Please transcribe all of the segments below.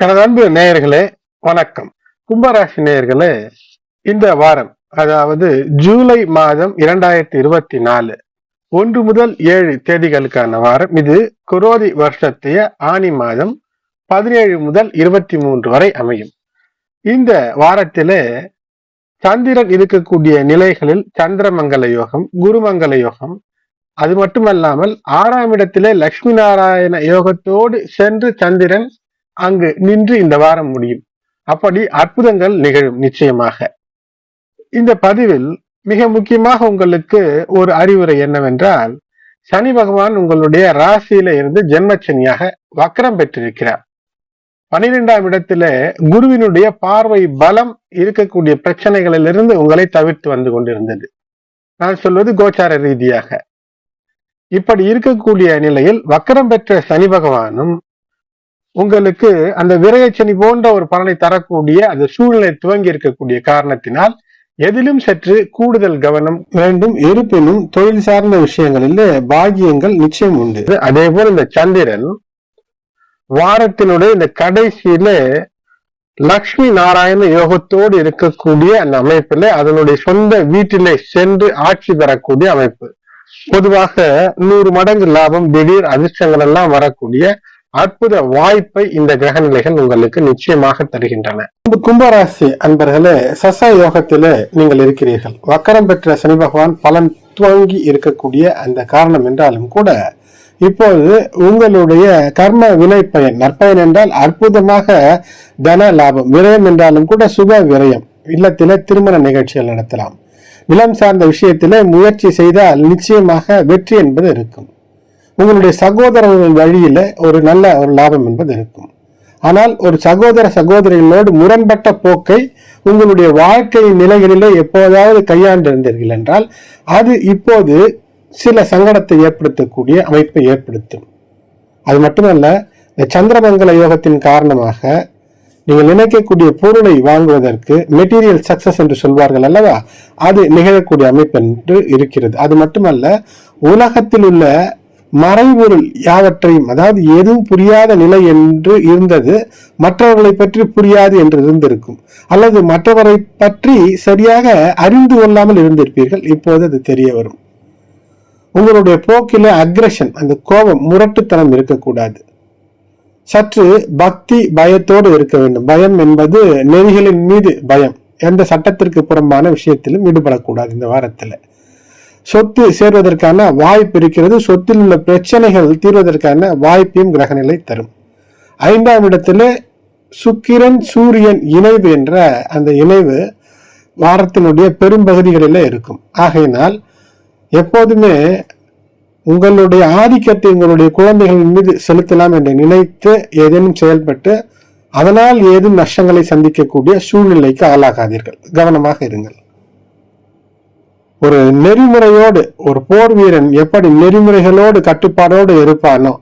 எனது அன்பு நேயர்களே வணக்கம். கும்பராசி நேயர்களே இந்த வாரம் அதாவது ஜூலை மாதம் இரண்டாயிரத்தி இருபத்தி நாலு ஒன்று முதல் ஏழு தேதிகளுக்கான வாரம். இது குரோதி வருஷத்திய ஆனி மாதம் பதினேழு முதல் இருபத்தி மூன்று வரை அமையும். இந்த வாரத்திலே சந்திரன் இருக்கக்கூடிய நிலைகளில் சந்திரமங்கல யோகம் குருமங்கல யோகம் அது மட்டுமல்லாமல் ஆறாம் இடத்திலே லட்சுமி நாராயண யோகத்தோடு சென்று சந்திரன் அங்கு நின்று இந்த வாரம் முடியும். அப்படி அற்புதங்கள் நிகழும் நிச்சயமாக. இந்த பதிவில் மிக முக்கியமாக உங்களுக்கு ஒரு அறிவுரை என்னவென்றால் சனி பகவான் உங்களுடைய ராசியில இருந்து ஜென்மச்சனியாக வக்கரம் பெற்றிருக்கிறார். பனிரெண்டாம் இடத்துல குருவினுடைய பார்வை பலம் இருக்கக்கூடிய பிரச்சனைகளிலிருந்து உங்களை தவிர்த்து வந்து கொண்டிருந்தது. நான் சொல்வது கோச்சார ரீதியாக. இப்படி இருக்கக்கூடிய நிலையில் வக்கரம் பெற்ற சனி பகவானும் உங்களுக்கு அந்த விரயச்சனி போன்ற ஒரு பலனை தரக்கூடிய அந்த சூழ்நிலை துவங்கி இருக்கக்கூடிய காரணத்தினால் எதிலும் சற்று கூடுதல் கவனம் வேண்டும். இருப்பினும் தொழில் சார்ந்த விஷயங்களில் பாகியங்கள் நிச்சயம் உண்டு. அதே போல இந்த சந்திரன் வாரத்தினுடைய இந்த கடைசியில லக்ஷ்மி நாராயண யோகத்தோடு இருக்கக்கூடிய அந்த அமைப்புல அதனுடைய சொந்த வீட்டிலே சென்று ஆட்சி பெறக்கூடிய அமைப்பு. பொதுவாக நூறு மடங்கு லாபம் திடீர் அதிர்ஷ்டங்கள் எல்லாம் வரக்கூடிய அற்புத வாய்ப்பை இந்த கிரக நிலைகள் உங்களுக்கு நிச்சயமாக தருகின்றன. கும்பராசி அன்பர்களே சச யோகத்திலே நீங்கள் இருக்கிறீர்கள். வக்கரம் பெற்ற சனி பகவான் பலன் துவங்கி இருக்கக்கூடிய அந்த காரணம் என்றாலும் கூட இப்போது உங்களுடைய கர்ம வினை பயன் நற்பயன் என்றால் அற்புதமாக தன லாபம் விரயம் என்றாலும் கூட சுப விரயம் இல்லத்திலே திருமண நிகழ்ச்சிகள் நடத்தலாம். நிலம் சார்ந்த விஷயத்திலே முயற்சி செய்தால் நிச்சயமாக வெற்றி என்பது இருக்கும். உங்களுடைய சகோதரர்கள் வழியில ஒரு நல்ல ஒரு லாபம் என்பது இருக்கும். ஆனால் ஒரு சகோதர சகோதரிகளோடு முரண்பட்ட போக்கை உங்களுடைய வாழ்க்கை நிலைகளிலே எப்போதாவது கையாண்டிருந்தீர்கள் என்றால் அது இப்போது சில சங்கடத்தை ஏற்படுத்தக்கூடிய அமைப்பை ஏற்படுத்தும். அது மட்டுமல்ல இந்த சந்திரமங்கல யோகத்தின் காரணமாக நீங்கள் நினைக்கக்கூடிய பொருளை வாங்குவதற்கு மெட்டீரியல் சக்சஸ் என்று சொல்வார்கள் அல்லவா? அது நிகழக்கூடிய அமைப்பு என்று இருக்கிறது. அது மட்டுமல்ல உலகத்தில் உள்ள மறைபொருள் யாவற்றையும் அதாவது எதுவும் புரியாத நிலை என்று இருந்தது மற்றவர்களை பற்றி புரியாது என்று இருந்திருக்கும். அல்லது மற்றவரை பற்றி சரியாக அறிந்து கொள்ளாமல் இருந்திருப்பீர்கள் இப்போது அது தெரிய வரும். உங்களுடைய போக்கில அக்ரஷன் அந்த கோபம் முரட்டுத்தனம் இருக்கக்கூடாது. சற்று பக்தி பயத்தோடு இருக்க வேண்டும். பயம் என்பது நெறிகளின் மீது பயம். எந்த சட்டத்திற்கு புறம்பான விஷயத்திலும் ஈடுபடக்கூடாது இந்த வாரத்தில். சொத்து சேர்வதற்கான வாய்ப்பு இருக்கிறது. சொத்தில் உள்ள பிரச்சனைகள் தீர்வதற்கான வாய்ப்பையும் கிரகநிலை தரும். ஐந்தாம் இடத்துல சுக்கிரன் சூரியன் இணைவு என்ற அந்த இணைவு வாரத்தினுடைய பெரும்பகுதிகளில் இருக்கும். ஆகையினால் எப்போதுமே உங்களுடைய ஆதிக்கத்தை உங்களுடைய குழந்தைகளின் மீது செலுத்தலாம் என்று நினைத்து ஏதேனும் செயல்பட்டு அதனால் ஏதும் நஷ்டங்களை சந்திக்கக்கூடிய சூழ்நிலைக்கு ஆளாகாதீர்கள். கவனமாக இருங்கள். ஒரு நெறிமுறையோடு ஒரு போர் வீரன் எப்படி நெறிமுறைகளோடு கட்டுப்பாடோடு இருப்பானோ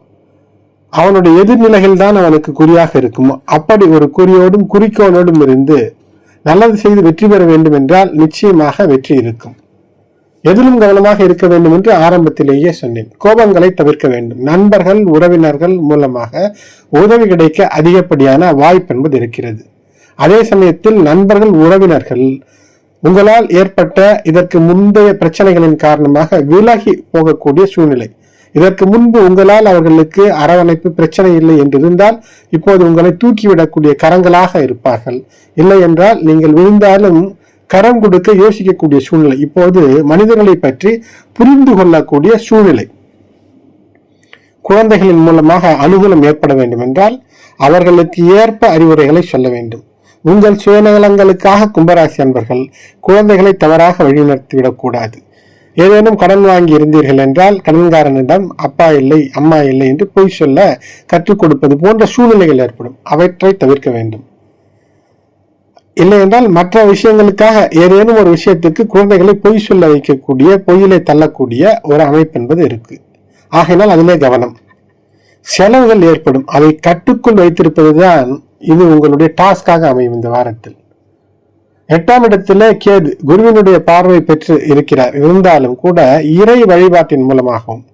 அவனுடைய எதிர்நிலைகள் தான் அவனுக்கு குறியாக இருக்குமோ அப்படி ஒரு குறியோடும் குறிக்கோளோடும் இருந்து நல்லது செய்து வெற்றி பெற வேண்டும் என்றால் நிச்சயமாக வெற்றி இருக்கும். எதிலும் கவனமாக இருக்க வேண்டும் என்று ஆரம்பத்திலேயே சொன்னேன். கோபங்களை தவிர்க்க வேண்டும். நண்பர்கள் உறவினர்கள் மூலமாக உதவி கிடைக்க அதிகப்படியான வாய்ப்பு என்பது இருக்கிறது. அதே சமயத்தில் நண்பர்கள் உறவினர்கள் உங்களால் ஏற்பட்ட இதற்கு முந்தைய பிரச்சனைகளின் காரணமாக விலகி போகக்கூடிய சூழ்நிலை. இதற்கு முன்பு உங்களால் அவர்களுக்கு அரவணைப்பு பிரச்சனை இல்லை என்று இருந்தால் இப்போது உங்களை தூக்கிவிடக்கூடிய கரங்களாக இருப்பார்கள். இல்லை என்றால் நீங்கள் விழுந்தாலும் கரம் கொடுக்க யோசிக்கக்கூடிய சூழ்நிலை. இப்போது மனிதர்களை பற்றி புரிந்து கொள்ளக்கூடிய சூழ்நிலை. குழந்தைகளின் மூலமாக அனுகூலம் ஏற்பட வேண்டும் என்றால் அவர்களுக்கு ஏற்ப அறிவுரைகளை சொல்ல வேண்டும். உங்கள் சுயநலங்களுக்காக கும்பராசி அன்பர்கள் குழந்தைகளை தவறாக வழிநடத்திவிடக்கூடாது. ஏதேனும் கடன் வாங்கி இருந்தீர்கள் என்றால் கடன்காரனிடம் அப்பா இல்லை அம்மா இல்லை என்று பொய் சொல்ல கற்றுக் கொடுப்பது போன்ற சூழ்நிலைகள் ஏற்படும். அவற்றை தவிர்க்க வேண்டும். இல்லை என்றால் மற்ற விஷயங்களுக்காக ஏதேனும் ஒரு விஷயத்துக்கு குழந்தைகளை பொய் சொல்ல வைக்கக்கூடிய பொய்யிலே தள்ளக்கூடிய ஒரு அமைப்பு என்பது இருக்கு. ஆகையினால் அதிலே கவனம். செலவுகள் ஏற்படும். அதை கட்டுக்குள் வைத்திருப்பதுதான் இது உங்களுடைய டாஸ்காக அமையும் இந்த வாரத்தில். எட்டாம் இடத்துல கேது குருவினுடைய பார்வை பெற்று இருக்கிறார். இருந்தாலும் கூட இறை வழிபாட்டின் மூலமாகவும்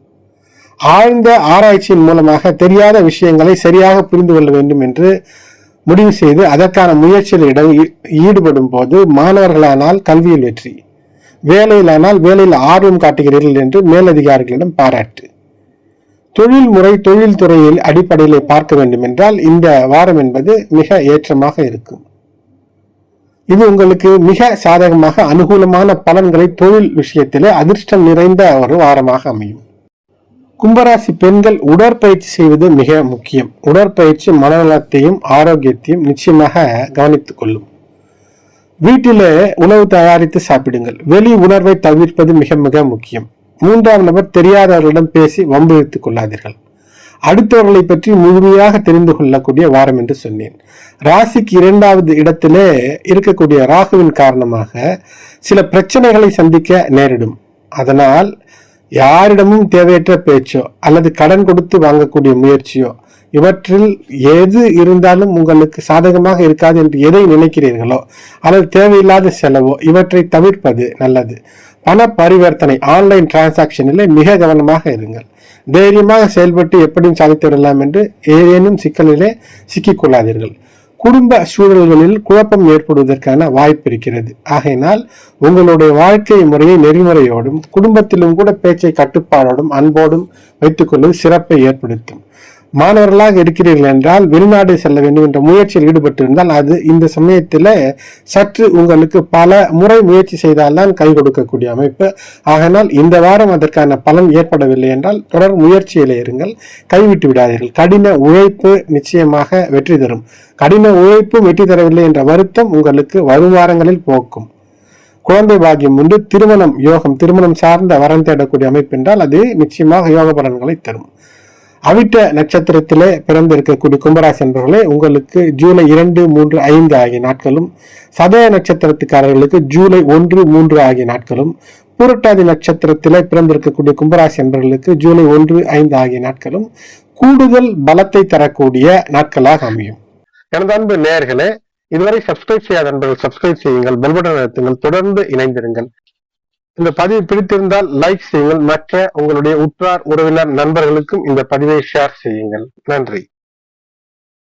ஆழ்ந்த ஆராய்ச்சியின் மூலமாக தெரியாத விஷயங்களை சரியாக புரிந்து கொள்ள வேண்டும் என்று முடிவு செய்து அதற்கான முயற்சியில் இடம் ஈ- ஈடுபடும் போது மாணவர்களானால் கல்வியில் வெற்றி வேலையிலானால் வேலையில் ஆர்வம் காட்டுகிறீர்கள் என்று மேலதிகாரிகளிடம் பாராட்டு. தொழில் முறை தொழில் துறையில் அடிப்படையில் பார்க்க வேண்டும் என்றால் இந்த வாரம் என்பது மிக ஏற்றமாக இருக்கும். இது உங்களுக்கு மிக சாதகமாக அனுகூலமான பலன்களை தொழில் விஷயத்திலே அதிர்ஷ்டம் நிறைந்த ஒரு வாரமாக அமையும். கும்பராசி பெண்கள் உடற்பயிற்சி செய்வது மிக முக்கியம். உடற்பயிற்சி மனநலத்தையும் ஆரோக்கியத்தையும் நிச்சயமாக கவனித்துக் கொள்ளும். வீட்டிலே உணவு தயாரித்து சாப்பிடுங்கள். வெளி உணர்வை தவிர்ப்பது மிக மிக முக்கியம். மூன்றாம் நபர் தெரியாதவர்களிடம் பேசி வம்பிழுத்துக் கொள்ளாதீர்கள். அடுத்தவர்களை பற்றி முழுமையாக தெரிந்து கொள்ளக்கூடிய வாரம் என்று சொன்னேன். ராசிக்கு இரண்டாவது இடத்திலே இருக்கக்கூடிய ராகுவின் காரணமாக சில பிரச்சனைகளை சந்திக்க நேரிடும். அதனால் யாரிடமும் தேவையற்ற பேச்சோ அல்லது கடன் கொடுத்து வாங்கக்கூடிய முயற்சியோ இவற்றில் எது இருந்தாலும் உங்களுக்கு சாதகமாக இருக்காது என்று எதை நினைக்கிறீர்களோ அல்லது தேவையில்லாத செலவோ இவற்றை தவிர்ப்பது நல்லது. பண பரிவர்த்தனை ஆன்லைன் டிரான்சாக்ஷனிலே மிக கவனமாக இருங்கள். தைரியமாக செயல்பட்டு எப்படியும் சாதித்து விடலாம் என்று ஏதேனும் சிக்கலிலே சிக்கிக்கொள்ளாதீர்கள். குடும்ப சூழல்களில் குழப்பம் ஏற்படுவதற்கான வாய்ப்பு இருக்கிறது. ஆகையினால் உங்களுடைய வாழ்க்கை முறையை நெறிமுறையோடும் குடும்பத்திலும் கூட பேச்சை கட்டுப்பாடோடும் அன்போடும் வைத்துக்கொள்வது சிறப்பை ஏற்படுத்தும். மாணவர்களாக இருக்கிறீர்கள் என்றால் வெளிநாடு செல்ல வேண்டும் என்ற முயற்சியில் ஈடுபட்டிருந்தால் அது இந்த சமயத்தில் சற்று உங்களுக்கு பல முறை முயற்சி செய்தால்தான் கை கொடுக்கக்கூடிய அமைப்பு. ஆகனால் இந்த வாரம் அதற்கான பலன் ஏற்படவில்லை என்றால் தொடர் முயற்சியில் இருங்கள். கைவிட்டு விடாதீர்கள். கடின உழைப்பு நிச்சயமாக வெற்றி தரும். கடின உழைப்பு வெற்றி தரவில்லை என்ற வருத்தம் உங்களுக்கு வரும் வாரங்களில் போக்கும். குழந்தை பாக்கியம் உண்டு. திருமணம் யோகம் திருமணம் சார்ந்த வரம் தேடக்கூடிய அமைப்பு என்றால் அது நிச்சயமாக யோக பலன்களை தரும். அவிட்ட நட்சத்திரத்திலே பிறந்திருக்கக்கூடிய கும்பராசி என்பவர்களே உங்களுக்கு ஜூலை இரண்டு மூன்று ஐந்து ஆகிய நாட்களும் சதய நட்சத்திரத்துக்காரர்களுக்கு ஜூலை ஒன்று மூன்று ஆகிய நாட்களும் பூரட்டாதி நட்சத்திரத்திலே பிறந்திருக்கக்கூடிய கும்பராசி என்பவர்களுக்கு ஜூலை ஒன்று ஐந்து ஆகிய நாட்களும் கூடுதல் பலத்தை தரக்கூடிய நாட்களாக அமையும். எனது அன்பு நேயர்களே இதுவரை சப்ஸ்கிரைப் செய்யாத நண்பர்கள் சப்ஸ்கிரைப் செய்யுங்கள் பெல்பட்டன் அழுத்துங்கள் தொடர்ந்து இணைந்திருங்கள். இந்த பதிவு பிடித்திருந்தால் லைக் செய்யுங்கள். மற்ற உங்களுடைய உற்றார் உறவினர் நண்பர்களுக்கும் இந்த பதிவை ஷேர் செய்யுங்கள். நன்றி.